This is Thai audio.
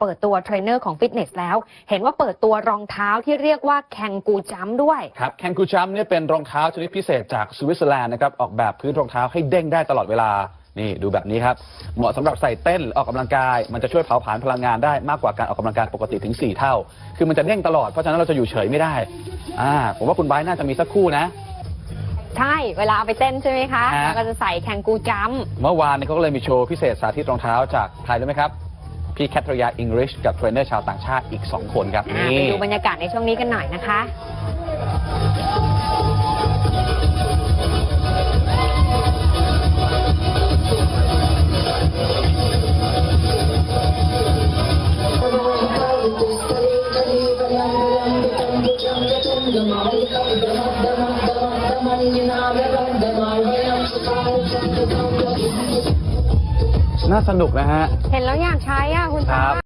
เปิดตัวเทรนเนอร์ของฟิตเนสแล้ว เห็นว่าเปิดตัวรองเท้าที่เรียกว่าแคงกูจัมด้วย ครับแคนกูจัมเนี่ยเป็นรองเท้าชนิดพิเศษจากสวิตเซอร์แลนด์นะครับ ออกแบบพื้นรองเท้าให้เด้งได้ตลอดเวลา นี่ดูแบบนี้ครับ เหมาะสำหรับใส่เต้นหรือออกกำลังกาย มันจะช่วยเผาผลาญพลังงานได้มากกว่าการออกกำลังกายปกติถึง 4 เท่า คือมันจะเด้งตลอดเพราะฉะนั้นเราจะอยู่เฉยไม่ได้อ่าผมว่าคุณไบร์ทน่าจะมีสักคู่นะใช่ เวลาเอาไปเต้นใช่ไหมคะฮะเราก็จะใส่แคงกูจัมเมื่อวานนี้เขาก็เลยมีโชว์พิเศษสาธิตรองเท้าจากใครรู้ไหมครับ พี่แคทริยาอิงริชกับเทรนเนอร์ชาวต่างชาติอีก 2 คนครับอ่าไปนี่ ดูบรรยากาศในช่วงนี้กันหน่อยนะคะ น่าสนุกนะฮะ เห็นแล้วอยากใช้อะคุณคตารับ